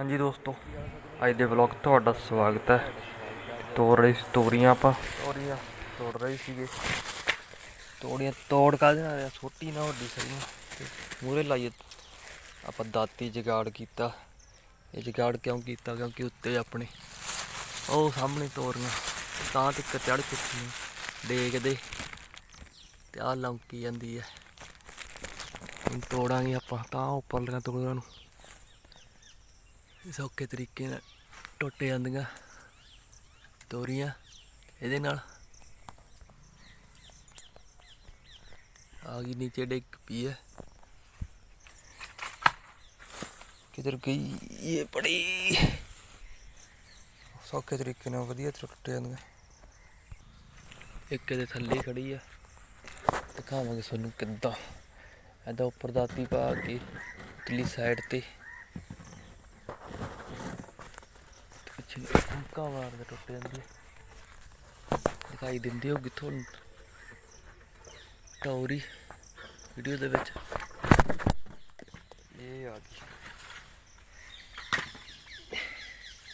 ਹਾਂਜੀ ਦੋਸਤੋ, ਅੱਜ ਦੇ ਵਲੌਗ ਤੁਹਾਡਾ ਸਵਾਗਤ ਹੈ। ਤੋੜ ਰਹੀ ਸੀ ਤੋਰੀਆਂ ਆਪਾਂ। ਤੋਰੀਆਂ ਤੋੜ ਰਹੀ ਸੀਗੇ। ਤੋੜੀਆਂ ਤੋੜ ਕਾਹਦੇ ਨਾਲ ਆ? ਛੋਟੀ ਨਾ ਵੱਡੀ ਸਹੀ। ਮੂਰੇ ਲਾਈਏ ਆਪਾਂ ਦਾਤੀ ਜਗਾੜ ਕੀਤਾ। ਇਹ ਜਗਾੜ ਕਿਉਂ ਕੀਤਾ? ਕਿਉਂਕਿ ਉੱਤੇ ਆਪਣੇ ਉਹ ਸਾਹਮਣੇ ਤੋਰੀਆਂ ਤਾਂ ਤੱਕ ਚੜ ਚੁੱਕੀਆਂ ਦੇਖਦੇ। ਤੇ ਆ ਲੰਕੀ ਜਾਂਦੀ ਹੈ ਤੋੜਾਂਗੇ ਆਪਾਂ। ਤਾਂ ਉੱਪਰ ਉੱਪਰਲੀਆਂ ਤੋੜਾਂ ਨੂੰ। ਸੌਖੇ ਤਰੀਕੇ ਨਾਲ ਟੁੱਟ ਜਾਂਦੀਆਂ ਤੋਰੀਆਂ ਇਹਦੇ ਨਾਲ। ਆ ਗਈ ਨੀਚੇ ਡਿੱਗ ਪਈ ਹੈ। ਕਿਧਰ ਗਈ ਇਹ ਪੜੀ ਸੌਖੇ ਤਰੀਕੇ ਨਾਲ ਵਧੀਆ ਟੁੱਟ ਜਾਂਦੀਆਂ। ਇੱਕ ਇਹਦੇ ਥੱਲੇ ਹੀ ਖੜੀ ਆ। ਦਿਖਾਵਾਂਗੇ ਤੁਹਾਨੂੰ ਕਿੱਦਾਂ। ਇਹਦਾ ਉੱਪਰ ਦਾਤੀ ਪਾ ਕੇ, ਉਤਲੀ ਸਾਈਡ ਤੇ। ਮੁੱਕਾ ਮਾਰਦਾ ਟੁੱਟ ਜਾਂਦੀ ਹੈ ਦਿਖਾਈ ਦਿੰਦੀ ਹੋਊਗੀ ਤੁਹਾਨੂੰ। ਟੌਰੀ ਵੀਡੀਓ ਦੇ ਵਿੱਚ। ਇਹ ਆ ਗਈ।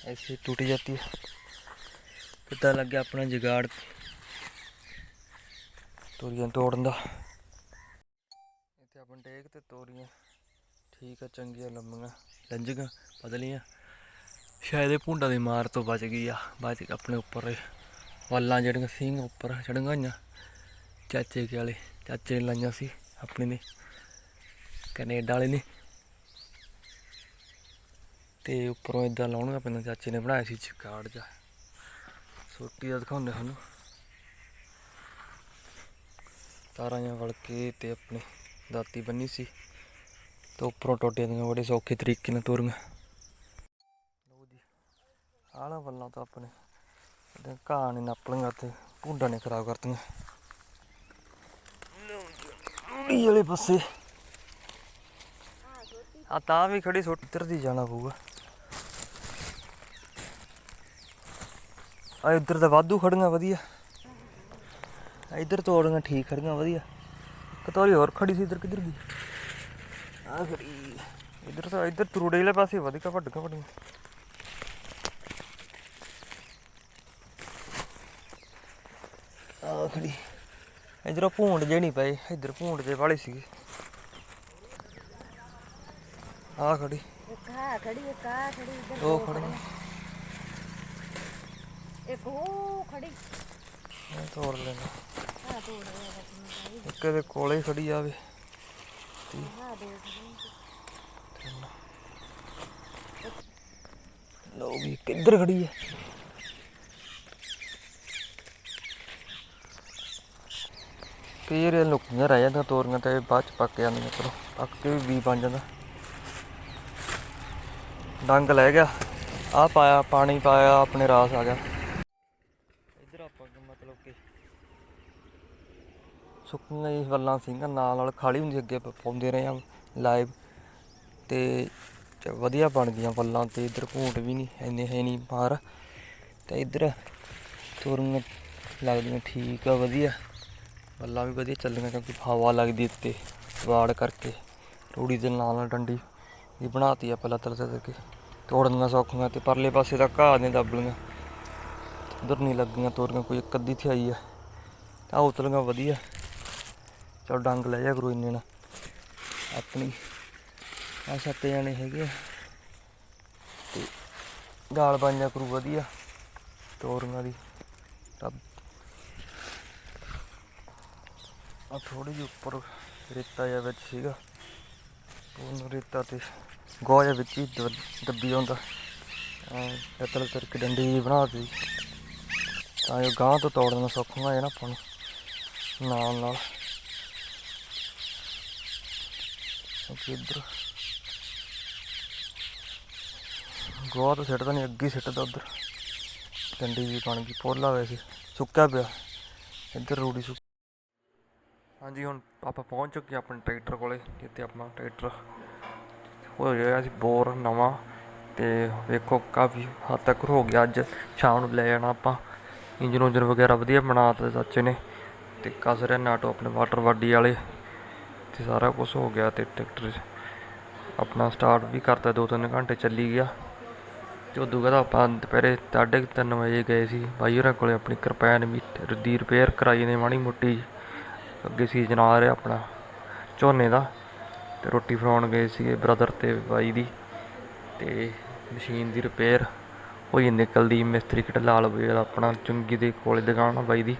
ਐਸੇ ਟੁੱਟ ਜਾਂਦੀ ਹੈ। ਕਿੱਦਾਂ ਲੱਗਿਆ ਆਪਣਾ ਜਗਾੜ? ਤੋਰੀਆਂ ਤੋੜਨ ਦਾ। ਇੱਥੇ ਆਪਾਂ ਟੇਕ ਤੇ ਤੋਰੀਆਂ। ਠੀਕ ਆ, ਚੰਗੀਆਂ, ਲੰਮੀਆਂ ਲੰਜੀਆਂ ਪਤਲੀਆਂ। ਸ਼ਾਇਦ ਇਹ ਭੁੰਡਾ ਦੀ ਮਾਰ ਤੋਂ ਬਚ ਗਈ ਆ। ਬਚ ਆਪਣੇ ਉੱਪਰ ਵੱਲਾਂ ਜਿਹੜੀਆਂ ਸਿੰਘ ਉੱਪਰ ਚੜੀਆਂ ਹੋਈਆਂ ਚਾਚੇ ਕੇ ਵਾਲੇ, ਚਾਚੇ ਨੇ ਲਾਈਆਂ ਸੀ ਆਪਣੇ ਨੇ। ਕੈਨੇਡਾ ਵਾਲੇ ਨੇ। ਤੇ ਉੱਪਰੋਂ ਇਦਾਂ ਲਾਉਣਗਾ ਪੈਂਦਾ ਚਾਚੇ ਨੇ ਬਣਾਇਆ ਸੀ ਚਿਕਾੜ ਜਾ ਸੋਟੀ ਦਾ ਦਿਖਾਉਂਦੇ ਸਾਨੂੰ ਤਾਰਾਂ ਜਾਂ ਵੜ ਕੇ ਤੇ ਆਪਣੇ ਦਾਤੀ ਬੰਨੀ ਸੀ। ਤੇ ਉੱਪਰੋਂ ਟੋਟੇ ਦੀਆਂ ਬੜੇ ਸੌਖੇ ਤਰੀਕੇ ਨਾਲ ਤੋਰੀਆਂ। ਆਲਾ ਵੱਲਾਂ ਤਾਂ ਆਪਣੇ ਇਹਦੇ ਘਾਹ ਨੇ ਨੱਪ ਲਈਆਂ ਤੇ ਭੁੰਡਾਂ ਨੇ ਖਰਾਬ ਕਰਤੀਆਂ। ਇਹ ਵਾਲੇ ਪਾਸੇ। ਆ ਤਾਂ ਵੀ ਖੜੀ ਸੁੱਟ ਇੱਧਰ ਦੀ ਜਾਣਾ ਪਊਗਾ। ਆ ਇੱਧਰ ਤਾਂ ਵਾਧੂ ਖੜੀਆਂ ਵਧੀਆ। ਇੱਧਰ ਤੋੜੀਆਂ ਠੀਕ ਖੜੀਆਂ ਵਧੀਆ। ਇੱਕ ਹੋਰ ਖੜੀ ਸੀ, ਇੱਧਰ ਕਿੱਧਰ ਗਈ? ਆ ਖੜੀ। ਇੱਧਰ ਤਾਂ, ਇੱਧਰ ਤਰੂੜੇ ਵਾਲੇ ਪਾਸੇ ਵਧੀਆ ਵੱਡੀਆਂ ਵੱਡੀਆਂ ਖੜੀ ਇੱਧਰੋਂ ਭੂੰਡ ਜੇ ਨਹੀਂ ਪਏ ਇੱਧਰ ਭੂੰਡ ਜੇ ਵਾਲੇ ਸੀਗੇ। ਆ ਖੜੀ। ਇੱਕ ਆ ਖੜੀ ਇੱਕ ਆ ਖੜੀ ਇੱਧਰ ਦੋ ਦੋ ਖੜੀਆਂ। ਇੱਕ ਉਹ ਖੜੀ। ਤੋੜ ਲੈਣਾ ਆ ਤੋੜ ਬੱਚੀ ਇੱਕ ਇਹਦੇ ਕੋਲੇ ਹੀ ਖੜੀ ਆਵੇ ਆ ਦੇ ਲੋ ਵੀ ਕਿੱਧਰ ਖੜੀ ਹੈ ਕਈ ਵਾਰੀ ਲੁਕੀਆਂ ਰਹਿ ਜਾਂਦੀਆਂ, ਤੋਰੀਆਂ ਤੇ ਬਾਅਦ ਚ ਪੱਕ ਜਾਂਦੀਆਂ, ਚਲੋ, ਪੱਕ ਕੇ ਵੀ ਬੀ ਬਣ ਜਾਂਦਾ। ਡੰਗ ਲੈ ਗਿਆ। ਆ ਪਾਇਆ, ਪਾਣੀ ਪਾਇਆ, ਆਪਣੇ ਰਾਸ ਆ ਗਿਆ। ਇੱਧਰ ਆਪਾਂ ਮਤਲਬ ਕਿ ਸੁੱਕੀਆਂ ਹੀ ਵੱਲਾਂ ਸਿੰਘਾਂ ਨਾਲ ਨਾਲ ਖਾਲੀ ਹੁੰਦੀ ਅੱਗੇ ਆਪਾਂ ਪਾਉਂਦੇ ਰਹੇ ਆ ਲਾਈਵ। ਤੇ ਵਧੀਆ ਬਣ ਗਈਆਂ ਵੱਲਾਂ ਤੇ, ਇੱਧਰ ਘੂੰਟ ਵੀ ਨਹੀਂ, ਇੰਨੇ ਹੈ ਨਹੀਂ ਬਾਹਰ। ਤੇ ਇੱਧਰ ਤੋਰੀਆਂ ਲੱਗਦੀਆਂ, ਠੀਕ ਆ, ਵਧੀਆ। ਵੱਲਾਂ ਵੀ ਵਧੀਆ ਚੱਲੀਆਂ ਕਿਉਂਕਿ ਹਵਾ ਲੱਗਦੀ ਉੱਤੇ, ਵਾੜ ਕਰਕੇ, ਰੂੜੀ ਦੇ ਨਾਲ ਨਾਲ ਡੰਡੀ ਇਹ ਬਣਾਤੀ ਆ ਪਹਿਲਾਂ ਤਲ ਤਲ ਕੇ ਤੋੜਨੀਆਂ ਸੌਖੀਆਂ ਤੇ ਪਰਲੇ ਪਾਸੇ ਦਾ ਘਾਹ ਨੇ ਦੱਬਲੀਆਂ ਉਧਰ ਨਹੀਂ ਲੱਗੀਆਂ ਤੋਰੀਆਂ, ਕੋਈ ਇੱਕ ਅੱਧੀ ਥਿਆਈ ਆ। ਤਾਂ ਉਤਲੀਆਂ ਵਧੀਆ। ਚਲ ਡੰਗ ਲੈ ਜਾ ਕਰੋ ਇੰਨੇ ਨਾ ਆਪਣੀ ਆ ਸੱਤ ਜਾਣੇ ਹੈਗੇ ਆ। ਤੇ ਗਾਲ ਬਣ ਜਾ ਕਰੂ ਵਧੀਆ, ਤੋਰੀਆਂ ਦੀ। ਰੱਬ ਆ ਥੋੜੀ ਜਿਹੀ ਉੱਪਰ ਰੇਤਾ ਜਿਹਾ ਵਿੱਚ ਸੀਗਾ। ਉਹਨੂੰ ਰੇਤਾ ਤੇ ਗੋਹਾ ਜਿਹਾ ਵਿੱਚ ਹੀ ਦੱਬੀ ਜਾਂਦਾ ਐਤਲ ਕਰਕੇ ਡੰਡੀ ਜੀ ਬਣਾ ਦਿੱਤੀ। ਤਾਂ ਇਹ ਗਾਂ ਤੋਂ ਤੋੜਨਾ ਸੌਖਾ ਹੋ ਨਾ ਆਪਾਂ ਨੂੰ, ਨਾਲ ਨਾਲ। ਕਿਉਂਕਿ ਇੱਧਰ ਗੋਹਾ ਤਾਂ ਸਿੱਟਦਾ ਨਹੀਂ ਅੱਗੇ ਸਿੱਟਦਾ ਉੱਧਰ। ਡੰਡੀ ਜੀ ਬਣ ਗਈ, ਪੋਲਾ ਵੈਸੇ ਸੁੱਕਾ ਪਿਆ। ਇੱਧਰ ਰੂੜੀ ਸੁੱਕ ਹਾਂਜੀ, ਹੁਣ ਆਪਾਂ ਪਹੁੰਚ ਚੁੱਕੇ ਹਾਂ ਆਪਣੇ ਟਰੈਕਟਰ ਕੋਲੇ, ਜਿੱਥੇ ਆਪਣਾ ਟਰੈਕਟਰ ਹੋ ਗਿਆ ਸੀ ਬੋਰ ਨਵਾਂ ਤੇ ਵੇਖੋ ਕਾਫੀ ਹੱਦ ਤੱਕ ਹੋ ਗਿਆ ਅੱਜ ਸ਼ਾਮ ਨੂੰ ਲੈ ਜਾਣਾ ਆਪਾਂ। ਇੰਜਨ ਉਂਜਨ ਵਗੈਰਾ ਵਧੀਆ ਬਣਾ ਦਿੱਤੇ ਸੱਚੇ ਨੇ ਤੇ ਕੱਸ ਰਿਹਾ ਨਾਟੋ ਆਪਣੇ ਵਾਟਰ ਵਾਡੀ ਵਾਲੇ ਤੇ ਸਾਰਾ ਕੁਝ ਹੋ ਗਿਆ ਤੇ ਟਰੈਕਟਰ ਆਪਣਾ ਸਟਾਰਟ ਵੀ ਕਰਤਾ ਦੋ ਤਿੰਨ ਘੰਟੇ ਚੱਲੀ ਗਿਆ। ਤੇ ਉਦੋਂ ਬਾਅਦ ਆਪਾਂ ਦੁਪਹਿਰੇ ਸਾਢੇ ਕੁ ਤਿੰਨ ਵਜੇ ਗਏ ਸੀ ਬਾਈ ਹੋਰਾਂ ਕੋਲੇ, ਆਪਣੀ ਕਿਰਪੈਨ ਵੀ ਦੀ ਰਿਪੇਅਰ ਕਰਾਈ ਨੇ ਮਾੜੀ ਮੋਟੀ। ਅੱਗੇ ਸੀਜ਼ਨ ਆ ਰਿਹਾ ਆਪਣਾ, ਝੋਨੇ ਦਾ ਤੇ ਰੋਟੀ ਫਰਾਉਣ ਗਏ ਸੀਗੇ ਬ੍ਰਦਰ ਤੇ ਬਾਈ ਦੀ ਤੇ ਮਸ਼ੀਨ ਦੀ ਰਿਪੇਅਰ ਹੋਈ ਨਿਕਲਦੀ ਮਿਸਤਰੀ ਕਿਟ ਲਾਲ ਬਈ ਆਪਣਾ ਚੁੰਗੀ ਦੇ ਕੋਲੇ ਦੁਕਾਨ ਆ ਬਾਈ ਦੀ।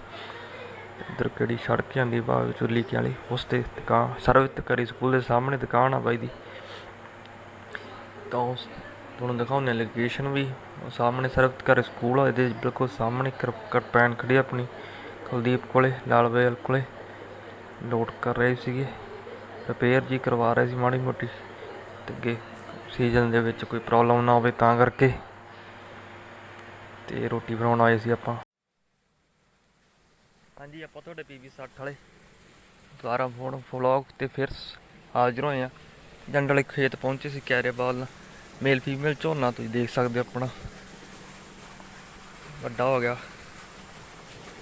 ਇੱਧਰ ਕਿਹੜੀ ਸੜਕ ਜਾਂਦੀ ਬਾਗ ਚੁੱਲੀ ਕੀ ਵਾਲੀ, ਉਸ ਤੇ ਦੁਕਾਨ ਸਰਵਿਸ ਕਰੀ ਸਕੂਲ ਦੇ ਸਾਹਮਣੇ ਦੁਕਾਨ ਆ ਬਾਈ ਦੀ। ਤਾਂ ਉਸ, ਤੁਹਾਨੂੰ ਦਿਖਾਉਂਦੇ ਲੋਕੇਸ਼ਨ ਵੀ ਸਾਹਮਣੇ ਸਰਵਿਸ ਕਰੇ ਸਕੂਲ ਆ, ਇਹਦੇ ਬਿਲਕੁਲ ਸਾਹਮਣੇ ਕਰਪੈਨ ਖੜੀ ਆਪਣੀ, ਕੁਲਦੀਪ ਕੋਲੇ, ਲਾਲ ਬਈ ਕੋਲੇ। ਲੋਡ ਕਰ ਰਹੇ ਸੀਗੇ। ਰਿਪੇਅਰ ਜੀ ਕਰਵਾ ਰਹੇ ਸੀ ਮਾੜੀ ਮੋਟੀ। ਤੇ ਅੱਗੇ ਸੀਜ਼ਨ ਦੇ ਵਿੱਚ ਕੋਈ ਪ੍ਰੋਬਲਮ ਨਾ ਹੋਵੇ ਤਾਂ ਕਰਕੇ। ਤੇ ਰੋਟੀ ਬਣਾਉਣ ਆਏ ਸੀ ਆਪਾਂ। ਹਾਂਜੀ, ਆਪਾਂ ਤੁਹਾਡੇ ਪੀਵੀ 60 ਵਾਲੇ। ਦੁਬਾਰਾ ਫੋਨ ਵਲੌਗ ਤੇ ਫਿਰ ਹਾਜ਼ਰ ਹੋਏ ਆ ਜੰਡ ਵਾਲੇ ਖੇਤ ਪਹੁੰਚੇ ਸੀ ਕੈਰੇ ਬਾਲ ਮੇਲ ਫੀਮੇਲ ਝੋਨਾ ਤੁਸੀਂ ਦੇਖ ਸਕਦੇ ਹੋ ਆਪਣਾ। ਵੱਡਾ ਹੋ ਗਿਆ।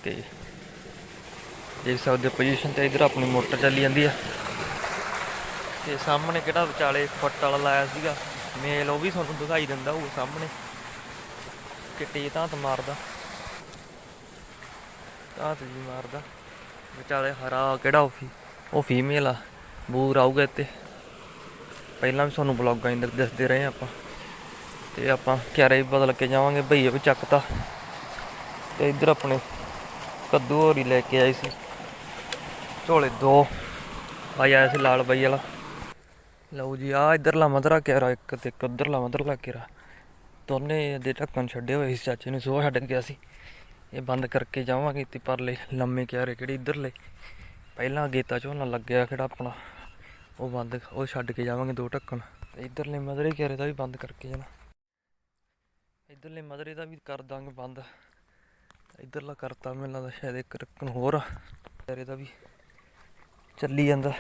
ਤੇ ਦੇਖ ਸਕਦੇ ਹੋ ਪੋਜੀਸ਼ਨ ਤੇ ਇਧਰ ਆਪਣੀ ਮੋਟਰ ਚੱਲੀ ਜਾਂਦੀ ਆ। ਤੇ ਸਾਹਮਣੇ ਕਿਹੜਾ ਵਿਚਾਲੇ ਫੁੱਟ ਵਾਲਾ ਲਾਇਆ ਸੀਗਾ। ਮੇਲ ਉਹ ਵੀ ਤੁਹਾਨੂੰ ਦਿਖਾਈ ਦਿੰਦਾ ਉਹ ਸਾਹਮਣੇ। ਕਿੱਟੀ ਤਾਂ ਮਾਰਦਾ। ਤਾਂ ਜੀ ਮਾਰਦਾ। ਵਿਚਾਲੇ ਹਰਾ ਕਿਹੜਾ ਉਹ ਫੀ, ਉਹ ਫੀਮੇਲ ਆ। ਬੂਰ ਆਊਗਾ ਇੱਥੇ। ਪਹਿਲਾਂ ਵੀ ਤੁਹਾਨੂੰ ਬਲੌਗਾਂ ਇੰਦਰ ਦੱਸਦੇ ਰਹੇ ਆਪਾਂ। ਤੇ ਆਪਾਂ ਕਿਆਰੇ ਵੀ ਬਦਲ ਕੇ ਜਾਵਾਂਗੇ। ਭਈਏ ਵੀ ਚੱਕਤਾ। ਤੇ ਇੱਧਰ ਆਪਣੇ ਕੱਦੂ ਹੋਰੀ ਲੈ ਕੇ ਆਏ ਸੀ। ਝੋਲੇ ਦੋ। ਆਈ ਆਇਆ ਸੀ ਲਾਲ ਬਾਈ ਵਾਲਾ। ਲਓ ਜੀ ਆ ਇਧਰਲਾ ਮਧਰਾ ਕਿਆਰਾ ਇੱਕ ਤੇ ਇੱਕ ਉਧਰਲਾ ਮਦਰਲਾ ਕਿਆਰਾ ਦੋਨੇ ਦੇ ਢੱਕਣ ਛੱਡੇ ਹੋਏ ਸੀ, ਚਾਚੇ ਨੂੰ ਸੋਹ ਛੱਡ ਗਿਆ ਸੀ। ਇਹ ਬੰਦ ਕਰਕੇ ਜਾਵਾਂਗੇ ਤੇ ਪਰਲੇ, ਲੰਮੇ ਕਿਆਰੇ ਕਿਹੜੇ ਇਧਰਲੇ। ਪਹਿਲਾਂ ਗੇਤਾ ਝੋਨਾ ਲੱਗਿਆ ਕਿਹੜਾ ਆਪਣਾ। ਉਹ ਬੰਦ, ਉਹ ਛੱਡ ਕੇ ਜਾਵਾਂਗੇ ਦੋ ਢੱਕਣ। ਤੇ ਇਧਰਲੇ ਮਦਰੇ ਕਿਆਰੇ ਦਾ ਵੀ ਬੰਦ ਕਰਕੇ ਜਾਣਾ। ਇਧਰਲੇ ਮਧਰੇ ਦਾ ਵੀ ਕਰ ਦਾਂਗੇ ਬੰਦ। ਇਧਰਲਾ ਕਰਤਾ ਮੈਨੂੰ ਲੱਗਦਾ ਸ਼ਾਇਦ ਇੱਕ ਢੱਕਣ ਹੋਰ ਆ। ਕਿਆਰੇ ਦਾ ਵੀ ਚੱਲੀ ਜਾਂਦਾ।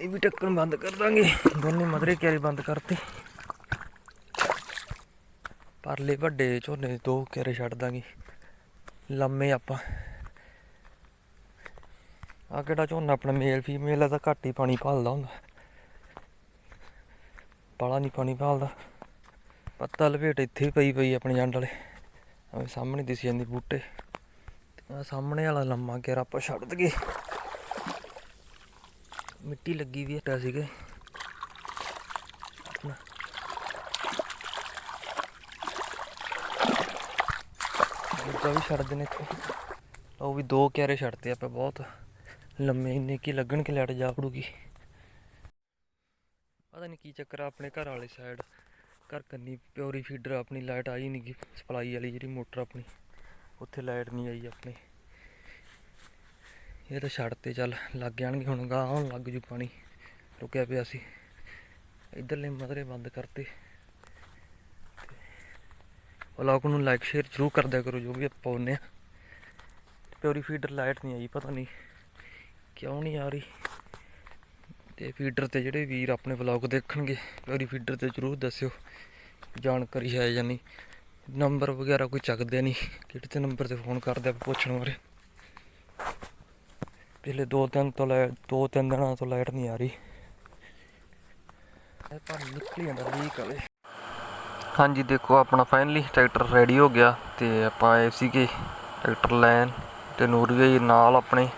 ਇਹ ਵੀ ਢੱਕਣ ਬੰਦ ਕਰ ਦਾਂਗੇ। ਦੋਨੇ ਮਦਰੇ ਕਿਆਰੇ ਬੰਦ ਕਰਤੇ। ਪਰਲੇ ਵੱਡੇ ਝੋਨੇ ਦੋ ਕਿਆਰੇ ਛੱਡ ਦਾਂਗੇ। ਲੰਮੇ ਆਪਾਂ। ਆ ਕਿਹੜਾ ਝੋਨਾ ਆਪਣਾ ਮੇਲ ਫੀਮੇਲ ਆ, ਤਾਂ ਘੱਟ ਹੀ ਪਾਣੀ ਭਾਲਦਾ ਹੁੰਦਾ। ਬਾਲਾ ਨਹੀਂ ਪਾਣੀ ਭਾਲਦਾ। ਪੱਤਾ ਲਪੇਟ ਇੱਥੇ ਪਈ ਪਈ ਆਪਣੇ ਜੰਡ ਵਾਲੇ। ਐਵੇਂ ਸਾਹਮਣੇ ਦਿਸੀ ਜਾਂਦੀ ਬੂਟੇ। ਆ ਸਾਹਮਣੇ ਵਾਲਾ ਲੰਮਾ ਕਿਆਰਾ ਆਪਾਂ ਛੱਡ ਦਈਏ। ਮਿੱਟੀ ਲੱਗੀ ਵੀ ਹਟਾ ਸੀਗੇ। ਆਪਣਾ। ਦੂਜਾ ਵੀ ਛੱਡ ਦੇਣੇ ਇੱਥੇ। ਉਹ ਵੀ ਦੋ ਕਿਆਰੇ ਛੱਡਤੇ ਆਪਾਂ ਬਹੁਤ। ਲੰਮੇ ਇੰਨੇ ਕੀ ਲੱਗਣ ਕਿ ਲੈਟ ਜਾ ਪੜੂਗੀ ਪਤਾ ਨਹੀਂ ਕੀ ਚੱਕਰ ਆ, ਆਪਣੇ ਘਰ ਵਾਲੀ ਸਾਈਡ ਘਰ ਕੰਨੀ ਪਿਓਰੀ ਫੀਡਰ ਆਪਣੀ ਲਾਈਟ ਆਈ ਨਹੀਂ ਗੀ ਸਪਲਾਈ ਵਾਲੀ ਜਿਹੜੀ ਮੋਟਰ ਆਪਣੀ। ਉੱਥੇ ਲਾਈਟ ਨਹੀਂ ਆਈ ਆਪਣੇ। ਇਹ ਤਾਂ ਛੱਡ ਤੇ ਚੱਲ, ਲੱਗ ਜਾਣਗੇ ਹੁਣ, ਗਾਹ ਆਉਣ ਲੱਗ ਜੂ ਪਾਣੀ। ਰੁਕਿਆ ਪਿਆ ਸੀ। ਇਧਰਲੇ ਮਦਰੇ ਬੰਦ ਕਰਤੇ। ਵਲੌਗ ਨੂੰ ਲਾਈਕ ਸ਼ੇਅਰ ਜ਼ਰੂਰ ਕਰ ਦਿਆ ਕਰੋ, ਜੋ ਵੀ ਆਪਾਂ ਪਾਉਂਦੇ ਆ। ਪਿਓਰੀ ਫੀਡਰ ਲਾਈਟ ਨਹੀਂ ਆਈ, ਪਤਾ ਨਹੀਂ ਕਿਉਂ ਨਹੀਂ ਆ ਰਹੀ। ਤੇ ਫੀਡਰ ਤੇ ਜਿਹੜੇ ਵੀਰ ਆਪਣੇ ਵਲੌਗ ਦੇਖਣਗੇ, ਪਿਓਰੀ ਫੀਡਰ ਤੇ ਜ਼ਰੂਰ ਦੱਸਿਓ ਜਾਣਕਾਰੀ ਹੈ ਜਾਂ ਨਹੀਂ। ਨੰਬਰ ਵਗੈਰਾ ਕੋਈ ਚੱਕਦੇ ਨਹੀਂ। ਕਿਹੜੇ ਤੇ ਨੰਬਰ ਤੇ ਫੋਨ ਕਰਦੇ ਆ ਪੁੱਛਣ ਬਾਰੇ। ਪਿਛਲੇ ਦੋ ਦਿਨ ਤੋਂ ਲੈ, ਦੋ ਤਿੰਨ ਦਿਨਾਂ ਤੋਂ ਲਾਈਟ ਨਹੀਂ ਆ ਰਹੀ। ਇਹ ਪਾਣੀ ਨਿਕਲ ਜਾਂਦਾ ਲੀਕ ਵਾਲੇ। ਹਾਂਜੀ, ਦੇਖੋ ਆਪਣਾ ਫਾਈਨਲੀ ਟਰੈਕਟਰ ਰੈਡੀ ਹੋ ਗਿਆ ਤੇ ਆਪਾਂ ਆਏ ਸੀਗੇ ਟਰੈਕਟਰ ਲੈਣ ਤੇ ਨੂਰੀਆ ਨਾਲ ਆਪਣੇ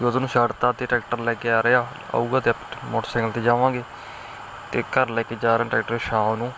ਯੋਧ ਨੂੰ ਛੱਡਤਾ ਤੇ ਟਰੈਕਟਰ ਲੈ ਕੇ ਆ ਰਿਹਾ, ਆਊਗਾ ਤੇ ਮੋਟਰਸਾਈਕਲ ਤੇ ਜਾਵਾਂਗੇ ਤੇ ਘਰ ਲੈ ਕੇ ਜਾ ਰਹੇ ਟਰੈਕਟਰ ਸ਼ਾਮ ਨੂੰ।